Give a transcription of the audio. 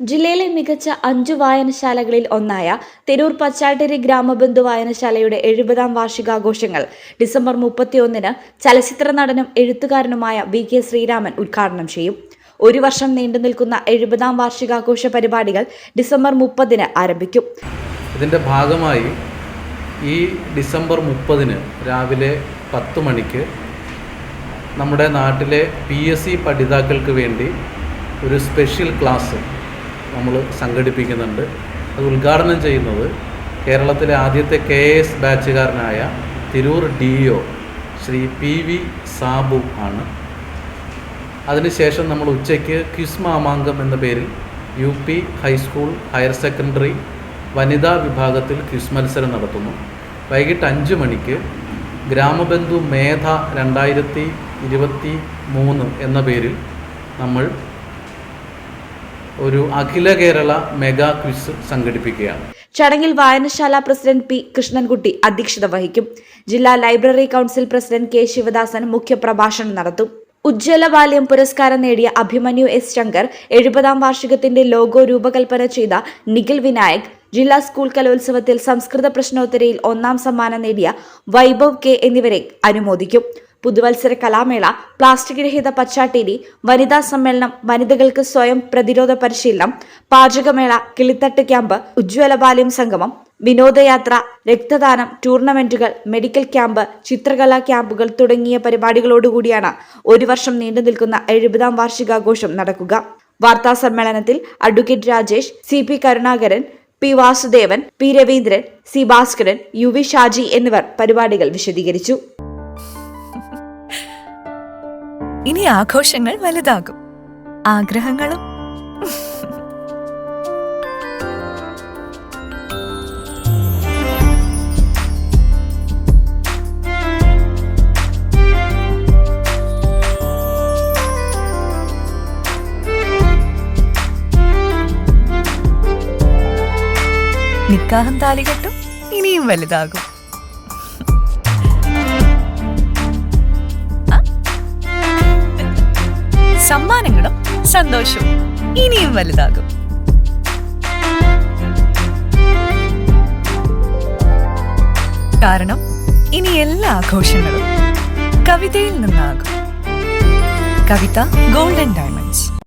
ജില്ലയിലെ മികച്ച അഞ്ചു വായനശാലകളിൽ ഒന്നായ തിരൂർ പച്ചാട്ടിരി ഗ്രാമബന്ധു വായനശാലയുടെ എഴുപതാം വാർഷികാഘോഷങ്ങൾ ഡിസംബർ മുപ്പത്തിയൊന്നിന് ചലച്ചിത്ര നടനും എഴുത്തുകാരനുമായ വി കെ ശ്രീരാമൻ ഉദ്ഘാടനം ചെയ്യും. ഒരു വർഷം നീണ്ടു നിൽക്കുന്ന എഴുപതാം വാർഷികാഘോഷ പരിപാടികൾ ഡിസംബർ മുപ്പതിന് ആരംഭിക്കും. ഇതിന്റെ ഭാഗമായി ഈ ഡിസംബർ മുപ്പതിന് രാവിലെ പത്ത് മണിക്ക് നമ്മുടെ നാട്ടിലെ പി എസ് സി പഠിതാക്കൾക്ക് വേണ്ടി ഒരു സ്പെഷ്യൽ ക്ലാസ് നമ്മൾ സംഘടിപ്പിക്കുന്നുണ്ട്. അത് ഉദ്ഘാടനം ചെയ്യുന്നത് കേരളത്തിലെ ആദ്യത്തെ K S ബാച്ചുകാരനായ Tirur D O Shri P V Sabu ആണ്. അതിനുശേഷം നമ്മൾ ഉച്ചയ്ക്ക് ക്വിസ് മാമാങ്കം എന്ന പേരിൽ U P high school higher secondary വനിതാ വിഭാഗത്തിൽ ക്വിസ് മത്സരം നടത്തുന്നു. വൈകിട്ട് അഞ്ച് മണിക്ക് ഗ്രാമബന്ധു മേധ രണ്ടായിരത്തി ഇരുപത്തി മൂന്ന് എന്ന പേരിൽ നമ്മൾ ഒരു അഖില കേരള മെഗാ ക്വിസ് സംഘടിപ്പിക്കുകയാണ്. ചടങ്ങിൽ വായനശാല പ്രസിഡന്റ് പി കൃഷ്ണൻകുട്ടി അധ്യക്ഷത വഹിക്കും. ജില്ലാ library council president K Sivadasan മുഖ്യപ്രഭാഷണം നടത്തും. ഉജ്ജ്വല ബാല്യം പുരസ്കാരം നേടിയ അഭിമന്യു എസ് ശങ്കർ എഴുപതാം വാർഷികത്തിന്റെ ലോഗോ രൂപകൽപ്പന ചെയ്ത നിഖിൽ വിനായക് ജില്ലാ സ്കൂൾ കലോത്സവത്തിൽ സംസ്കൃത പ്രശ്നോത്തരയിൽ ഒന്നാം സമ്മാനം നേടിയ വൈഭവ് കെ എന്നിവരെ അനുമോദിക്കും. പുതുവത്സര കലാമേള പ്ലാസ്റ്റിക് രഹിത പച്ചാട്ടേരി വനിതാ സമ്മേളനം വനിതകൾക്ക് സ്വയം പ്രതിരോധ പരിശീലനം പാചകമേള കിളിത്തട്ട് ക്യാമ്പ് ഉജ്ജ്വല ബാല്യം സംഗമം വിനോദയാത്ര രക്തദാനം ടൂർണമെന്റുകൾ മെഡിക്കൽ ക്യാമ്പ് ചിത്രകലാ ക്യാമ്പുകൾ തുടങ്ങിയ പരിപാടികളോടുകൂടിയാണ് ഒരു വർഷം നീണ്ടു നിൽക്കുന്ന എഴുപതാം വാർഷികാഘോഷം നടക്കുക. വാർത്താ സമ്മേളനത്തിൽ advocate Rajesh C P Karunakaran P Vasudevan P Raveendran C Bhaskaran U V Shaji എന്നിവർ പരിപാടികൾ വിശദീകരിച്ചു. ഇനി ആഘോഷങ്ങൾ വലുതാകും. ആഗ്രഹങ്ങളും. നിക്കാഹം താലികെട്ടും ഇനിയും വലുതാകും. സമ്മാനങ്ങളും സന്തോഷവും ഇനിയും വലുതാകും. കാരണം ഇനി എല്ലാ ആഘോഷങ്ങളും കവിതയിൽ നിന്നാകും. കവിത ഗോൾഡൻ ഡയമണ്ട്സ്.